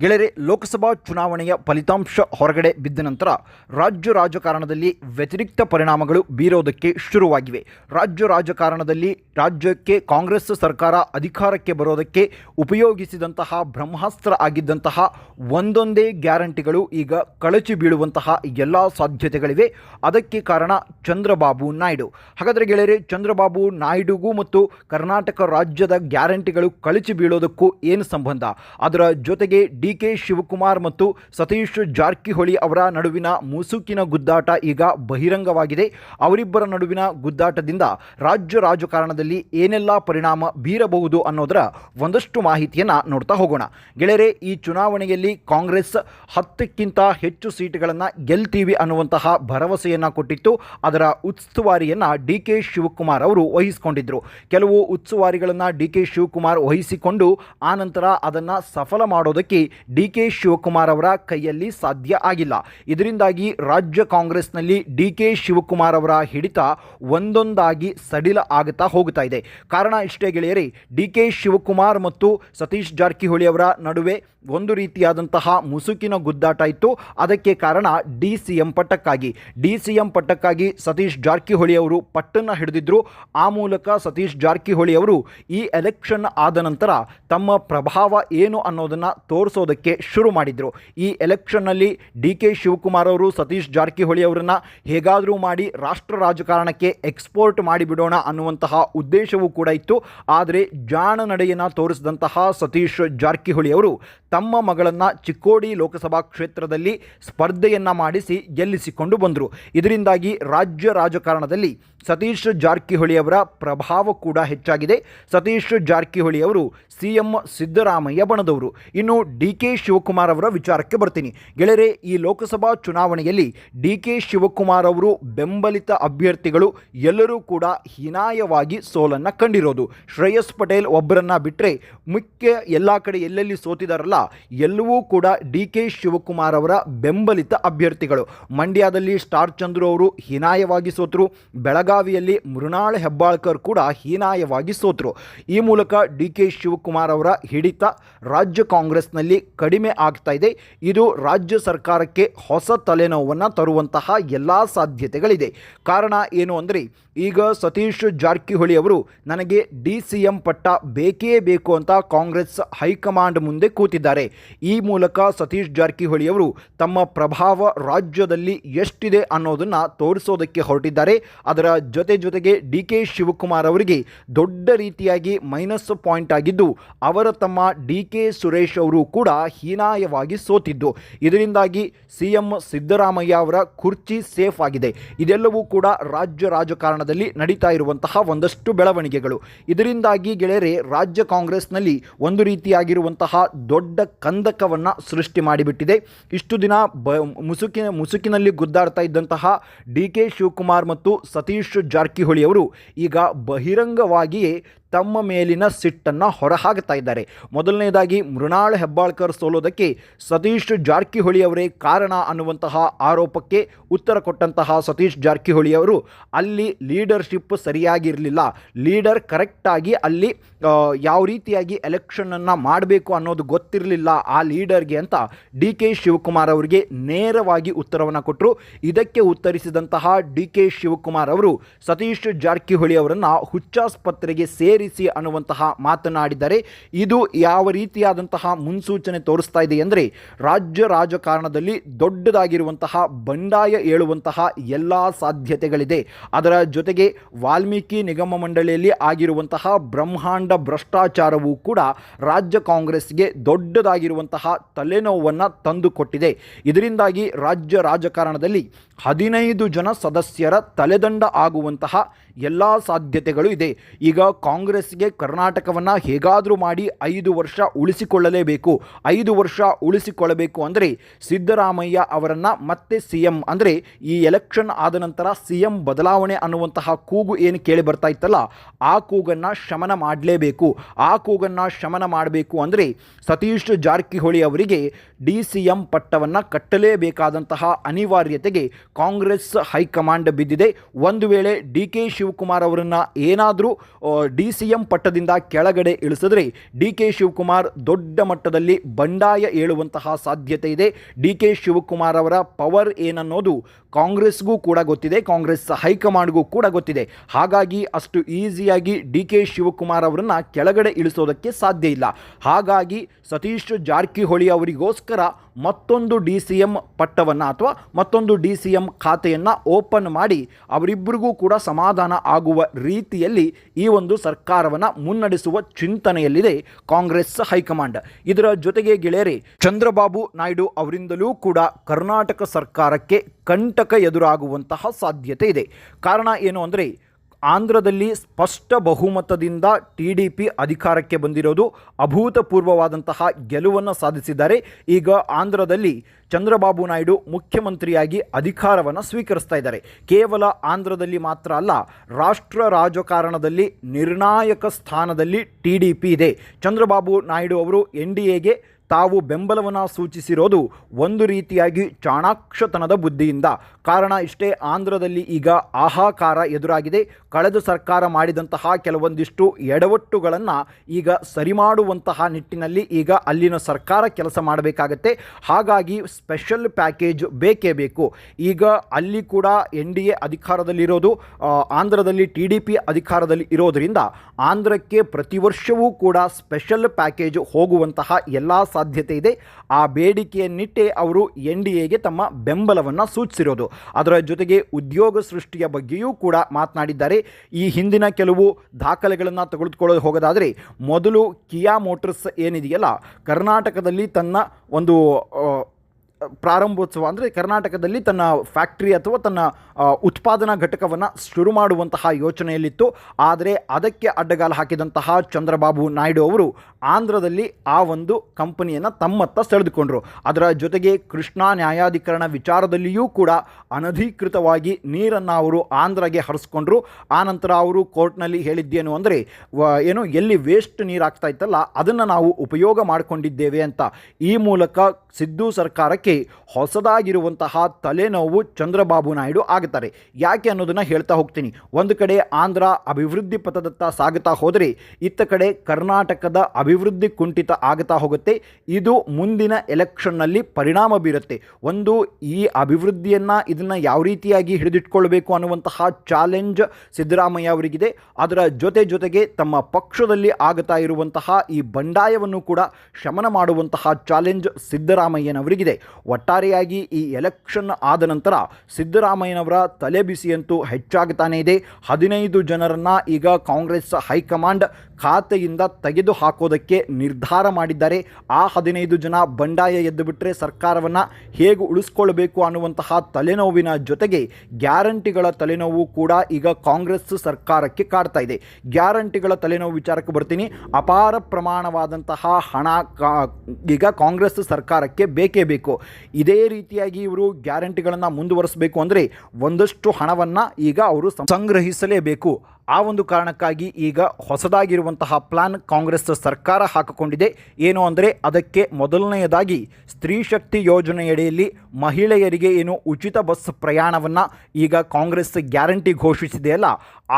ಗೆಳೆಯರೆ, ಲೋಕಸಭಾ ಚುನಾವಣೆಯ ಫಲಿತಾಂಶ ಹೊರಗಡೆ ಬಿದ್ದ ನಂತರ ರಾಜ್ಯ ರಾಜಕಾರಣದಲ್ಲಿ ವ್ಯತಿರಿಕ್ತ ಪರಿಣಾಮಗಳು ಬೀರೋದಕ್ಕೆ ಶುರುವಾಗಿವೆ. ರಾಜ್ಯ ರಾಜಕಾರಣದಲ್ಲಿ ರಾಜ್ಯಕ್ಕೆ ಕಾಂಗ್ರೆಸ್ ಸರ್ಕಾರ ಅಧಿಕಾರಕ್ಕೆ ಬರೋದಕ್ಕೆ ಉಪಯೋಗಿಸಿದಂತಹ ಬ್ರಹ್ಮಾಸ್ತ್ರ ಆಗಿದ್ದಂತಹ ಒಂದೊಂದೇ ಗ್ಯಾರಂಟಿಗಳು ಈಗ ಕಳಚಿ ಬೀಳುವಂತಹ ಎಲ್ಲ ಸಾಧ್ಯತೆಗಳಿವೆ. ಅದಕ್ಕೆ ಕಾರಣ ಚಂದ್ರಬಾಬು ನಾಯ್ಡು. ಹಾಗಾದರೆ ಗೆಳೆಯರೆ, ಚಂದ್ರಬಾಬು ನಾಯ್ಡುಗೂ ಮತ್ತು ಕರ್ನಾಟಕ ರಾಜ್ಯದ ಗ್ಯಾರಂಟಿಗಳು ಕಳಚಿ ಬೀಳೋದಕ್ಕೂ ಏನು ಸಂಬಂಧ? ಅದರ ಜೊತೆಗೆ ಡಿ ಕೆ ಶಿವಕುಮಾರ್ ಮತ್ತು ಸತೀಶ್ ಜಾರಕಿಹೊಳಿ ಅವರ ನಡುವಿನ ಮುಸುಕಿನ ಗುದ್ದಾಟ ಈಗ ಬಹಿರಂಗವಾಗಿದೆ. ಅವರಿಬ್ಬರ ನಡುವಿನ ಗುದ್ದಾಟದಿಂದ ರಾಜ್ಯ ರಾಜಕಾರಣದಲ್ಲಿ ಏನೆಲ್ಲ ಪರಿಣಾಮ ಬೀರಬಹುದು ಅನ್ನೋದರ ಒಂದಷ್ಟು ಮಾಹಿತಿಯನ್ನು ನೋಡ್ತಾ ಹೋಗೋಣ. ಗೆಳೆಯರೆ, ಈ ಚುನಾವಣೆಯಲ್ಲಿ ಕಾಂಗ್ರೆಸ್ ಹತ್ತಕ್ಕಿಂತ ಹೆಚ್ಚು ಸೀಟುಗಳನ್ನು ಗೆಲ್ತೀವಿ ಅನ್ನುವಂತಹ ಭರವಸೆಯನ್ನು ಕೊಟ್ಟಿತ್ತು. ಅದರ ಉಸ್ತುವಾರಿಯನ್ನು ಡಿ ಕೆ ಶಿವಕುಮಾರ್ ಅವರು ವಹಿಸಿಕೊಂಡಿದ್ದರು ಕೆಲವು ಉಸ್ತುವಾರಿಗಳನ್ನು ಡಿ ಕೆ ಶಿವಕುಮಾರ್ ವಹಿಸಿಕೊಂಡು ಆನಂತರ ಅದನ್ನು ಸಫಲ ಮಾಡೋದಕ್ಕೆ ಡಿ ಕೆ ಶಿವಕುಮಾರ್ ಅವರ ಕೈಯಲ್ಲಿ ಸಾಧ್ಯ ಆಗಿಲ್ಲ. ಇದರಿಂದಾಗಿ ರಾಜ್ಯ ಕಾಂಗ್ರೆಸ್ನಲ್ಲಿ ಡಿ ಕೆ ಶಿವಕುಮಾರ್ ಅವರ ಹಿಡಿತ ಒಂದೊಂದಾಗಿ ಸಡಿಲ ಆಗುತ್ತಾ ಹೋಗುತ್ತಾ ಇದೆ. ಕಾರಣ ಇಷ್ಟೇ ಗೆಳೆಯರಿ, ಡಿ ಕೆ ಶಿವಕುಮಾರ್ ಮತ್ತು ಸತೀಶ್ ಜಾರಕಿಹೊಳಿ ಅವರ ನಡುವೆ ಒಂದು ರೀತಿಯಾದಂತಹ ಮುಸುಕಿನ ಗುದ್ದಾಟ ಇತ್ತು. ಅದಕ್ಕೆ ಕಾರಣ ಡಿ ಸಿ ಎಂ ಪಟ್ಟಕ್ಕಾಗಿ. ಡಿ ಸಿ ಎಂ ಪಟ್ಟಕ್ಕಾಗಿ ಸತೀಶ್ ಜಾರಕಿಹೊಳಿ ಅವರು ಪಟ್ಟನ್ನು ಹಿಡಿದಿದ್ರು. ಆ ಮೂಲಕ ಸತೀಶ್ ಜಾರಕಿಹೊಳಿ ಅವರು ಈ ಎಲೆಕ್ಷನ್ ಆದ ನಂತರ ತಮ್ಮ ಪ್ರಭಾವ ಏನು ಅನ್ನೋದನ್ನು ತೋರಿಸೋದಕ್ಕೆ ಶುರು ಮಾಡಿದರು. ಈ ಎಲೆಕ್ಷನ್ನಲ್ಲಿ ಡಿ ಕೆ ಶಿವಕುಮಾರ್ ಅವರು, ಸತೀಶ್ ಜಾರಕಿಹೊಳಿ ಅವರನ್ನು ಹೇಗಾದರೂ ಮಾಡಿ ರಾಷ್ಟ್ರ ರಾಜಕಾರಣಕ್ಕೆ ಎಕ್ಸ್ಪೋರ್ಟ್ ಮಾಡಿಬಿಡೋಣ ಅನ್ನುವಂತಹ ಉದ್ದೇಶವೂ ಕೂಡ ಇತ್ತು. ಆದರೆ ಜಾಣ ನಡೆಯನ್ನು ತೋರಿಸಿದಂತಹ ಸತೀಶ್ ಜಾರಕಿಹೊಳಿ ಅವರು ತಮ್ಮ ಮಗಳನ್ನು ಚಿಕ್ಕೋಡಿ ಲೋಕಸಭಾ ಕ್ಷೇತ್ರದಲ್ಲಿ ಸ್ಪರ್ಧೆಯನ್ನು ಮಾಡಿಸಿ ಗೆಲ್ಲಿಸಿಕೊಂಡು ಬಂದರು. ಇದರಿಂದಾಗಿ ರಾಜ್ಯ ರಾಜಕಾರಣದಲ್ಲಿ ಸತೀಶ್ ಜಾರಕಿಹೊಳಿ ಅವರ ಪ್ರಭಾವ ಕೂಡ ಹೆಚ್ಚಾಗಿದೆ. ಸತೀಶ್ ಜಾರಕಿಹೊಳಿ ಅವರು ಸಿ ಎಂ ಸಿದ್ದರಾಮಯ್ಯ ಬಣದವರು. ಇನ್ನು ಡಿ ಕೆ ಶಿವಕುಮಾರ್ ಅವರ ವಿಚಾರಕ್ಕೆ ಬರ್ತೀನಿ. ಗೆಳೆಯರೆ, ಈ ಲೋಕಸಭಾ ಚುನಾವಣೆಯಲ್ಲಿ ಡಿ ಕೆ ಶಿವಕುಮಾರ್ ಅವರು ಬೆಂಬಲಿತ ಅಭ್ಯರ್ಥಿಗಳು ಎಲ್ಲರೂ ಕೂಡ ಹೀನಾಯವಾಗಿ ಸೋಲನ್ನು ಕಂಡಿರೋದು. ಶ್ರೇಯಸ್ ಪಟೇಲ್ ಒಬ್ಬರನ್ನ ಬಿಟ್ಟರೆ ಮುಖ್ಯ ಎಲ್ಲ ಕಡೆ ಎಲ್ಲೆಲ್ಲಿ ಸೋತಿದಾರಲ್ಲ, ಎಲ್ಲವೂ ಕೂಡ ಡಿ ಕೆ ಶಿವಕುಮಾರ್ ಅವರ ಬೆಂಬಲಿತ ಅಭ್ಯರ್ಥಿಗಳು. ಮಂಡ್ಯದಲ್ಲಿ ಸ್ಟಾರ್ ಚಂದ್ರು ಅವರು ಹೀನಾಯವಾಗಿ ಸೋತರು. ಬೆಳಗಾವಿಯಲ್ಲಿ ಮೃಣಾಳ ಹೆಬ್ಬಾಳ್ಕರ್ ಕೂಡ ಹೀನಾಯವಾಗಿ ಸೋತರು. ಈ ಮೂಲಕ ಡಿ ಕೆ ಶಿವಕುಮಾರ್ ಅವರ ಹಿಡಿತ ರಾಜ್ಯ ಕಾಂಗ್ರೆಸ್ನಲ್ಲಿ ಕಡಿಮೆ ಆಗ್ತಾ ಇದೆ. ಇದು ರಾಜ್ಯ ಸರ್ಕಾರಕ್ಕೆ ಹೊಸ ತಲೆನೋವನ್ನು ತರುವಂತಹ ಎಲ್ಲ ಸಾಧ್ಯತೆಗಳಿದೆ. ಕಾರಣ ಏನು ಅಂದರೆ ಈಗ ಸತೀಶ್ ಜಾರಕಿಹೊಳಿ ಅವರು, ನನಗೆ ಡಿ ಸಿ ಎಂ ಪಟ್ಟ ಬೇಕೇ ಬೇಕು ಅಂತ ಕಾಂಗ್ರೆಸ್ ಹೈಕಮಾಂಡ್ ಮುಂದೆ ಕೂತಿದ್ದಾರೆ. ಈ ಮೂಲಕ ಸತೀಶ್ ಜಾರಕಿಹೊಳಿ ಅವರು ತಮ್ಮ ಪ್ರಭಾವ ರಾಜ್ಯದಲ್ಲಿ ಎಷ್ಟಿದೆ ಅನ್ನೋದನ್ನು ತೋರಿಸೋದಕ್ಕೆ ಹೊರಟಿದ್ದಾರೆ. ಅದರ ಜೊತೆ ಜೊತೆಗೆ ಡಿ ಕೆ ಶಿವಕುಮಾರ್ ಅವರಿಗೆ ದೊಡ್ಡ ರೀತಿಯಾಗಿ ಮೈನಸ್ ಪಾಯಿಂಟ್ ಆಗಿದ್ದು, ಅವರ ತಮ್ಮ ಡಿ ಕೆ ಸುರೇಶ್ ಅವರು ಕೂಡ ಹೀನಾಯವಾಗಿ ಸೋತಿದ್ದು. ಇದರಿಂದಾಗಿ ಸಿ ಎಂ ಸಿದ್ದರಾಮಯ್ಯ ಅವರ ಕುರ್ಚಿ ಸೇಫ್ ಆಗಿದೆ. ಇದೆಲ್ಲವೂ ಕೂಡ ರಾಜ್ಯ ರಾಜಕಾರಣದಲ್ಲಿ ನಡೀತಾ ಇರುವಂತಹ ಒಂದಷ್ಟು ಬೆಳವಣಿಗೆಗಳು. ಇದರಿಂದಾಗಿ ಗೆಳೆಯರೆ, ರಾಜ್ಯ ಕಾಂಗ್ರೆಸ್ನಲ್ಲಿ ಒಂದು ರೀತಿಯಾಗಿರುವಂತಹ ದೊಡ್ಡ ಕಂದಕವನ್ನು ಸೃಷ್ಟಿ ಮಾಡಿಬಿಟ್ಟಿದೆ. ಇಷ್ಟು ದಿನ ಬ ಮುಸುಕಿನ ಮುಸುಕಿನಲ್ಲಿ ಗುದ್ದಾಡ್ತಾ ಇದ್ದಂತಹ ಡಿ ಕೆ ಶಿವಕುಮಾರ್ ಮತ್ತು ಸತೀಶ್ ಜಾರಕಿಹೊಳಿ ಅವರು ಈಗ ಬಹಿರಂಗವಾಗಿಯೇ ತಮ್ಮ ಮೇಲಿನ ಸಿಟ್ಟನ್ನು ಹೊರಹಾಕ್ತಾ ಇದ್ದಾರೆ. ಮೊದಲನೇದಾಗಿ ಮೃಣಾಳ ಹೆಬ್ಬಾಳ್ಕರ್ ಸೋಲೋದಕ್ಕೆ ಸತೀಶ್ ಜಾರಕಿಹೊಳಿ ಅವರೇ ಕಾರಣ ಅನ್ನುವಂತಹ ಆರೋಪಕ್ಕೆ ಉತ್ತರ ಕೊಟ್ಟಂತಹ ಸತೀಶ್ ಜಾರಕಿಹೊಳಿ ಅವರು ಅಲ್ಲಿ ಲೀಡರ್ಶಿಪ್ ಸರಿಯಾಗಿರಲಿಲ್ಲ. ಲೀಡರ್ ಕರೆಕ್ಟಾಗಿ ಅಲ್ಲಿ ಯಾವ ರೀತಿಯಾಗಿ ಎಲೆಕ್ಷನನ್ನು ಮಾಡಬೇಕು ಅನ್ನೋದು ಗೊತ್ತಿರಲಿಲ್ಲ ಆ ಲೀಡರ್ಗೆ ಅಂತ ಡಿ ಕೆ ಶಿವಕುಮಾರ್ ಅವರಿಗೆ ನೇರವಾಗಿ ಉತ್ತರವನ್ನು ಕೊಟ್ಟರು ಇದಕ್ಕೆ ಉತ್ತರಿಸಿದಂತಹ ಡಿ ಕೆ ಶಿವಕುಮಾರ್ ಅವರು ಸತೀಶ್ ಜಾರಕಿಹೊಳಿ ಅವರನ್ನು ಹುಚ್ಚಾಸ್ಪತ್ರೆಗೆ ಸೇರಿಸಿ ಅನ್ನುವಂತಹ ಮಾತನಾಡಿದ್ದಾರೆ ಇದು ಯಾವ ರೀತಿಯಾದಂತಹ ಮುನ್ಸೂಚನೆ ತೋರಿಸ್ತಾ ಇದೆ ಅಂದರೆ ರಾಜ್ಯ ರಾಜಕಾರಣದಲ್ಲಿ ದೊಡ್ಡದಾಗಿರುವಂತಹ ಬಂಡಾಯ ಏಳುವಂತಹ ಎಲ್ಲ ಸಾಧ್ಯತೆಗಳಿದೆ. ಅದರ ಜೊತೆಗೆ ವಾಲ್ಮೀಕಿ ನಿಗಮ ಮಂಡಳಿಯಲ್ಲಿ ಆಗಿರುವಂತಹ ಬ್ರಹ್ಮಾಂಡ ಭ್ರಷ್ಟಾಚಾರವೂ ಕೂಡ ರಾಜ್ಯ ಕಾಂಗ್ರೆಸ್ಗೆ ದೊಡ್ಡದಾಗಿರುವಂತಹ ತಲೆನೋವನ್ನು ತಂದುಕೊಟ್ಟಿದೆ. ಇದರಿಂದಾಗಿ ರಾಜ್ಯ ರಾಜಕಾರಣದಲ್ಲಿ ಹದಿನೈದು ಜನ ಸದಸ್ಯರ ತಲೆದಂಡ ಆಗುವಂತಹ ಎಲ್ಲ ಸಾಧ್ಯತೆಗಳು ಇದೆ. ಈಗ ಕಾಂಗ್ರೆಸ್ಗೆ ಕರ್ನಾಟಕವನ್ನು ಹೇಗಾದರೂ ಮಾಡಿ ಐದು ವರ್ಷ ಉಳಿಸಿಕೊಳ್ಳಲೇಬೇಕು. ಐದು ವರ್ಷ ಉಳಿಸಿಕೊಳ್ಳಬೇಕು ಅಂದರೆ ಸಿದ್ದರಾಮಯ್ಯ ಅವರನ್ನು ಮತ್ತೆ ಸಿ ಎಂ ಅಂದರೆ ಈ ಎಲೆಕ್ಷನ್ ಆದ ನಂತರ ಸಿ ಎಂ ಬದಲಾವಣೆ ಅನ್ನುವಂತಹ ಕೂಗು ಏನು ಕೇಳಿ ಬರ್ತಾ ಇತ್ತಲ್ಲ, ಆ ಕೂಗನ್ನು ಶಮನ ಮಾಡಲೇಬೇಕು. ಆ ಕೂಗನ್ನು ಶಮನ ಮಾಡಬೇಕು ಅಂದರೆ ಸತೀಶ್ ಜಾರಕಿಹೊಳಿ ಅವರಿಗೆ ಡಿ ಸಿ ಎಂ ಪಟ್ಟವನ್ನು ಕಟ್ಟಲೇಬೇಕಾದಂತಹ ಅನಿವಾರ್ಯತೆಗೆ ಕಾಂಗ್ರೆಸ್ ಹೈಕಮಾಂಡ್ ಬಿದ್ದಿದೆ. ಒಂದು ವೇಳೆ ಡಿ ಕೆ ಶಿವಕುಮಾರ್ ಅವರನ್ನು ಏನಾದರೂ ಡಿ ಸಿ ಎಂ ಪಟ್ಟದಿಂದ ಕೆಳಗಡೆ ಇಳಿಸಿದ್ರೆ ಡಿ ಕೆ. ಶಿವಕುಮಾರ್ ದೊಡ್ಡ ಮಟ್ಟದಲ್ಲಿ ಬಂಡಾಯ ಏಳುವಂತಹ ಸಾಧ್ಯತೆ ಇದೆ. D K. ಶಿವಕುಮಾರ್ ಅವರ ಪವರ್ ಏನನ್ನೋದು ಕಾಂಗ್ರೆಸ್ಗೂ ಕೂಡ ಗೊತ್ತಿದೆ. ಕಾಂಗ್ರೆಸ್ ಹೈಕಮಾಂಡ್ಗೂ ಕೂಡ ಗೊತ್ತಿದೆ. ಹಾಗಾಗಿ ಅಷ್ಟು ಈಸಿಯಾಗಿ ಡಿ ಕೆ. ಶಿವಕುಮಾರ್ ಅವರನ್ನು ಕೆಳಗಡೆ ಇಳಿಸೋದಕ್ಕೆ ಸಾಧ್ಯ ಇಲ್ಲ. ಹಾಗಾಗಿ ಸತೀಶ್ ಜಾರಕಿಹೊಳಿ ಅವರಿಗೋಸ್ಕರ ಮತ್ತೊಂದು ಡಿ ಸಿ ಎಂ ಪಟ್ಟವನ್ನು ಅಥವಾ ಮತ್ತೊಂದು ಡಿ ಸಿ ಎಂ ಖಾತೆಯನ್ನು ಓಪನ್ ಮಾಡಿ ಅವರಿಬ್ಬರಿಗೂ ಕೂಡ ಸಮಾಧಾನ ಆಗುವ ರೀತಿಯಲ್ಲಿ ಈ ಒಂದು ಸರ್ಕಾರವನ್ನು ಮುನ್ನಡೆಸುವ ಚಿಂತನೆಯಲ್ಲಿದೆ ಕಾಂಗ್ರೆಸ್ ಹೈಕಮಾಂಡ್. ಇದರ ಜೊತೆಗೆ ಗೆಳೆಯರೆ, ಚಂದ್ರಬಾಬು ನಾಯ್ಡು ಅವರಿಂದಲೂ ಕೂಡ ಕರ್ನಾಟಕ ಸರ್ಕಾರಕ್ಕೆ ಕಂಟಕ ಎದುರಾಗುವಂತಹ ಸಾಧ್ಯತೆ ಇದೆ. ಕಾರಣ ಏನು ಅಂದರೆ ಆಂಧ್ರದಲ್ಲಿ ಸ್ಪಷ್ಟ ಬಹುಮತದಿಂದ ಟಿ ಡಿ ಪಿ ಅಧಿಕಾರಕ್ಕೆ ಬಂದಿರೋದು ಅಭೂತಪೂರ್ವವಾದಂತಹ ಗೆಲುವನ್ನು ಸಾಧಿಸಿದ್ದಾರೆ. ಈಗ ಆಂಧ್ರದಲ್ಲಿ ಚಂದ್ರಬಾಬು ನಾಯ್ಡು ಮುಖ್ಯಮಂತ್ರಿಯಾಗಿ ಅಧಿಕಾರವನ್ನು ಸ್ವೀಕರಿಸ್ತಾ ಇದ್ದಾರೆ. ಕೇವಲ ಆಂಧ್ರದಲ್ಲಿ ಮಾತ್ರ ಅಲ್ಲ, ರಾಷ್ಟ್ರ ರಾಜಕಾರಣದಲ್ಲಿ ನಿರ್ಣಾಯಕ ಸ್ಥಾನದಲ್ಲಿ ಟಿ ಡಿ ಪಿ ಇದೆ. ಚಂದ್ರಬಾಬು ನಾಯ್ಡು ಅವರು ಎನ್ ಡಿ ಎಗೆ ತಾವು ಬೆಂಬಲವನ್ನು ಸೂಚಿಸಿರೋದು ಒಂದು ರೀತಿಯಾಗಿ ಚಾಣಾಕ್ಷತನದ ಬುದ್ಧಿಯಿಂದ. ಕಾರಣ ಇಷ್ಟೇ, ಆಂಧ್ರದಲ್ಲಿ ಈಗ ಆಹಾಕಾರ ಎದುರಾಗಿದೆ. ಕಳೆದ ಸರ್ಕಾರ ಮಾಡಿದಂತಹ ಕೆಲವೊಂದಿಷ್ಟು ಎಡವಟ್ಟುಗಳನ್ನು ಈಗ ಸರಿ ಮಾಡುವಂತಹ ನಿಟ್ಟಿನಲ್ಲಿ ಈಗ ಅಲ್ಲಿನ ಸರ್ಕಾರ ಕೆಲಸ ಮಾಡಬೇಕಾಗತ್ತೆ. ಹಾಗಾಗಿ ಸ್ಪೆಷಲ್ ಪ್ಯಾಕೇಜ್ ಬೇಕೇ ಬೇಕು. ಈಗ ಅಲ್ಲಿ ಕೂಡ ಎನ್ ಡಿ ಎ ಅಧಿಕಾರದಲ್ಲಿರೋದು ಆಂಧ್ರದಲ್ಲಿ ಟಿ ಡಿ ಪಿ ಅಧಿಕಾರದಲ್ಲಿ ಇರೋದರಿಂದ ಆಂಧ್ರಕ್ಕೆ ಪ್ರತಿ ವರ್ಷವೂ ಕೂಡ ಸ್ಪೆಷಲ್ ಪ್ಯಾಕೇಜ್ ಹೋಗುವಂತಹ ಎಲ್ಲ ಸಾಧ್ಯತೆ ಇದೆ. ಆ ಬೇಡಿಕೆಯನ್ನಿಟ್ಟೇ ಅವರು ಎನ್ ಡಿ ಎಗೆ ತಮ್ಮ ಬೆಂಬಲವನ್ನು ಸೂಚಿಸಿರೋದು. ಅದರ ಜೊತೆಗೆ ಉದ್ಯೋಗ ಸೃಷ್ಟಿಯ ಬಗ್ಗೆಯೂ ಕೂಡ ಮಾತನಾಡಿದ್ದಾರೆ. ಈ ಹಿಂದಿನ ಕೆಲವು ದಾಖಲೆಗಳನ್ನು ತೆಗೆದುಕೊಳ್ಳೋದು ಹೋಗೋದಾದರೆ, ಮೊದಲು ಕಿಯಾ ಮೋಟರ್ಸ್ ಏನಿದೆಯಲ್ಲ, ಕರ್ನಾಟಕದಲ್ಲಿ ತನ್ನ ಒಂದು ಪ್ರಾರಂಭೋತ್ಸವ ಅಂದರೆ ಕರ್ನಾಟಕದಲ್ಲಿ ತನ್ನ ಫ್ಯಾಕ್ಟ್ರಿ ಅಥವಾ ತನ್ನ ಉತ್ಪಾದನಾ ಘಟಕವನ್ನು ಶುರು ಮಾಡುವಂತಹ ಯೋಚನೆಯಲ್ಲಿತ್ತು. ಆದರೆ ಅದಕ್ಕೆ ಅಡ್ಡಗಾಲ ಹಾಕಿದಂತಹ ಚಂದ್ರಬಾಬು ನಾಯ್ಡು ಅವರು ಆಂಧ್ರದಲ್ಲಿ ಆ ಒಂದು ಕಂಪನಿಯನ್ನು ತಮ್ಮತ್ತ ಸೆಳೆದುಕೊಂಡರು. ಅದರ ಜೊತೆಗೆ ಕೃಷ್ಣಾ ನ್ಯಾಯಾಧಿಕರಣ ವಿಚಾರದಲ್ಲಿಯೂ ಕೂಡ ಅನಧಿಕೃತವಾಗಿ ನೀರನ್ನು ಅವರು ಆಂಧ್ರಗೆ ಹರಿಸ್ಕೊಂಡ್ರು. ಆನಂತರ ಅವರು ಕೋರ್ಟ್ನಲ್ಲಿ ಹೇಳಿದ್ದೇನು ಅಂದರೆ ಏನು, ಎಲ್ಲಿ ವೇಸ್ಟ್ ನೀರು ಆಗ್ತಾ ಇತ್ತಲ್ಲ, ಅದನ್ನು ನಾವು ಉಪಯೋಗ ಮಾಡಿಕೊಂಡಿದ್ದೇವೆ ಅಂತ. ಈ ಮೂಲಕ ಸಿದ್ದು ಸರ್ಕಾರಕ್ಕೆ ಹೊಸದಾಗಿರುವಂತಹ ತಲೆನೋವು ಚಂದ್ರಬಾಬು ನಾಯ್ಡು ಆಗುತ್ತಾರೆ. ಯಾಕೆ ಅನ್ನೋದನ್ನು ಹೇಳ್ತಾ ಹೋಗ್ತೀನಿ. ಒಂದು ಕಡೆ ಆಂಧ್ರ ಅಭಿವೃದ್ಧಿ ಪಥದತ್ತ ಸಾಗುತ್ತಾ ಹೋದರೆ ಇತ್ತ ಕಡೆ ಕರ್ನಾಟಕದ ಅಭಿವೃದ್ಧಿ ಕುಂಠಿತ ಆಗುತ್ತಾ ಹೋಗುತ್ತೆ. ಇದು ಮುಂದಿನ ಎಲೆಕ್ಷನ್ನಲ್ಲಿ ಪರಿಣಾಮ ಬೀರುತ್ತೆ. ಒಂದು ಈ ಅಭಿವೃದ್ಧಿಯನ್ನು ಇದನ್ನು ಯಾವ ರೀತಿಯಾಗಿ ಹಿಡಿದಿಟ್ಕೊಳ್ಬೇಕು ಅನ್ನುವಂತಹ ಚಾಲೆಂಜ್ ಸಿದ್ದರಾಮಯ್ಯ ಅವರಿಗಿದೆ. ಅದರ ಜೊತೆ ಜೊತೆಗೆ ತಮ್ಮ ಪಕ್ಷದಲ್ಲಿ ಆಗುತ್ತಾ ಇರುವಂತಹ ಈ ಬಂಡಾಯವನ್ನು ಕೂಡ ಶಮನ ಮಾಡುವಂತಹ ಚಾಲೆಂಜ್ ಸಿದ್ದರಾಮಯ್ಯನವರಿಗಿದೆ. ಒಟ್ಟಾರೆಯಾಗಿ ಈ ಎಲೆಕ್ಷನ್ ಆದ ನಂತರ ಸಿದ್ದರಾಮಯ್ಯನವರ ತಲೆಬಿಸಿಯಂತೂ ಹೆಚ್ಚಾಗ್ತಾನೇ ಇದೆ. ಹದಿನೈದು ಜನರನ್ನು ಈಗ ಕಾಂಗ್ರೆಸ್ ಹೈಕಮಾಂಡ್ ಖಾತೆಯಿಂದ ತೆಗೆದು ಹಾಕೋದಕ್ಕೆ ನಿರ್ಧಾರ ಮಾಡಿದ್ದಾರೆ. ಆ ಹದಿನೈದು ಜನ ಬಂಡಾಯ ಎದ್ದು ಬಿಟ್ಟರೆ ಸರ್ಕಾರವನ್ನು ಹೇಗೆ ಉಳಿಸ್ಕೊಳ್ಬೇಕು ಅನ್ನುವಂತಹ ತಲೆನೋವಿನ ಜೊತೆಗೆ ಗ್ಯಾರಂಟಿಗಳ ತಲೆನೋವು ಕೂಡ ಈಗ ಕಾಂಗ್ರೆಸ್ ಸರ್ಕಾರಕ್ಕೆ ಕಾಡ್ತಾ ಇದೆ. ಗ್ಯಾರಂಟಿಗಳ ತಲೆನೋವು ವಿಚಾರಕ್ಕೆ ಬರ್ತೀನಿ. ಅಪಾರ ಪ್ರಮಾಣವಾದಂತಹ ಹಣ ಈಗ ಕಾಂಗ್ರೆಸ್ ಸರ್ಕಾರಕ್ಕೆ ಬೇಕೇ ಬೇಕು. ಇದೇ ರೀತಿಯಾಗಿ ಇವರು ಗ್ಯಾರಂಟಿಗಳನ್ನು ಮುಂದುವರಿಸಬೇಕು ಅಂದರೆ ಒಂದಷ್ಟು ಹಣವನ್ನು ಈಗ ಅವರು ಸಂಗ್ರಹಿಸಲೇಬೇಕು. ಆ ಒಂದು ಕಾರಣಕ್ಕಾಗಿ ಈಗ ಹೊಸದಾಗಿರುವಂತಹ ಪ್ಲಾನ್ ಕಾಂಗ್ರೆಸ್ ಸರ್ಕಾರ ಹಾಕಿಕೊಂಡಿದೆ. ಏನು ಅಂದರೆ ಅದಕ್ಕೆ ಮೊದಲನೆಯದಾಗಿ ಸ್ತ್ರೀ ಶಕ್ತಿ ಯೋಜನೆಯಡಿಯಲ್ಲಿ ಮಹಿಳೆಯರಿಗೆ ಏನು ಉಚಿತ ಬಸ್ ಪ್ರಯಾಣವನ್ನು ಈಗ ಕಾಂಗ್ರೆಸ್ ಗ್ಯಾರಂಟಿ ಘೋಷಿಸಿದೆಯಲ್ಲ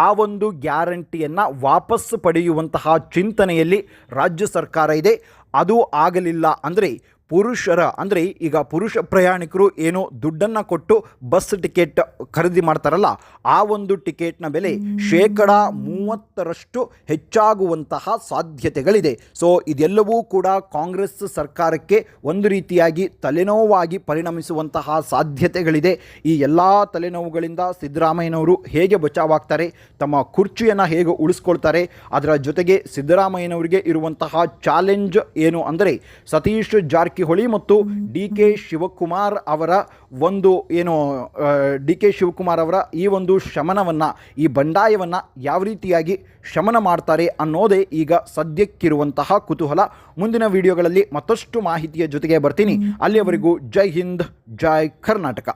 ಆ ಒಂದು ಗ್ಯಾರಂಟಿಯನ್ನು ವಾಪಸ್ ಪಡೆಯುವಂತಹ ಚಿಂತನೆಯಲ್ಲಿ ರಾಜ್ಯ ಸರ್ಕಾರ ಇದೆ. ಅದು ಆಗಲಿಲ್ಲ ಅಂದರೆ ಪುರುಷರ, ಅಂದರೆ ಈಗ ಪುರುಷ ಪ್ರಯಾಣಿಕರು ಏನು ದುಡ್ಡನ್ನು ಕೊಟ್ಟು ಬಸ್ ಟಿಕೆಟ್ ಖರೀದಿ ಮಾಡ್ತಾರಲ್ಲ, ಆ ಒಂದು ಟಿಕೆಟ್ನ ಬೆಲೆ ಶೇಕಡ ಮೂವತ್ತರಷ್ಟು ಹೆಚ್ಚಾಗುವಂತಹ ಸಾಧ್ಯತೆಗಳಿದೆ. ಸೊ ಇದೆಲ್ಲವೂ ಕೂಡ ಕಾಂಗ್ರೆಸ್ ಸರ್ಕಾರಕ್ಕೆ ಒಂದು ರೀತಿಯಾಗಿ ತಲೆನೋವಾಗಿ ಪರಿಣಮಿಸುವಂತಹ ಸಾಧ್ಯತೆಗಳಿದೆ. ಈ ಎಲ್ಲ ತಲೆನೋವುಗಳಿಂದ ಸಿದ್ದರಾಮಯ್ಯನವರು ಹೇಗೆ ಬಚಾವಾಗ್ತಾರೆ, ತಮ್ಮ ಕುರ್ಚಿಯನ್ನು ಹೇಗೆ ಉಳಿಸ್ಕೊಳ್ತಾರೆ, ಅದರ ಜೊತೆಗೆ ಸಿದ್ದರಾಮಯ್ಯನವರಿಗೆ ಇರುವಂತಹ ಚಾಲೆಂಜ್ ಏನು ಅಂದರೆ ಸತೀಶ್ ಜಾರಕಿಹೊಳಿ ಮತ್ತು ಡಿ ಕೆ ಶಿವಕುಮಾರ್ ಅವರ ಒಂದು ಏನು ಡಿ ಕೆ ಶಿವಕುಮಾರ್ ಅವರ ಈ ಒಂದು ಶಮನವನ್ನು, ಈ ಬಂಡಾಯವನ್ನು ಯಾವ ರೀತಿಯಾಗಿ ಶಮನ ಮಾಡ್ತಾರೆ ಅನ್ನೋದೇ ಈಗ ಸದ್ಯಕ್ಕಿರುವಂತಹ ಕುತೂಹಲ. ಮುಂದಿನ ವಿಡಿಯೋಗಳಲ್ಲಿ ಮತ್ತಷ್ಟು ಮಾಹಿತಿಯ ಜೊತೆಗೆ ಬರ್ತೀನಿ. ಅಲ್ಲಿಯವರೆಗೂ ಜೈ ಹಿಂದ್, ಜೈ ಕರ್ನಾಟಕ.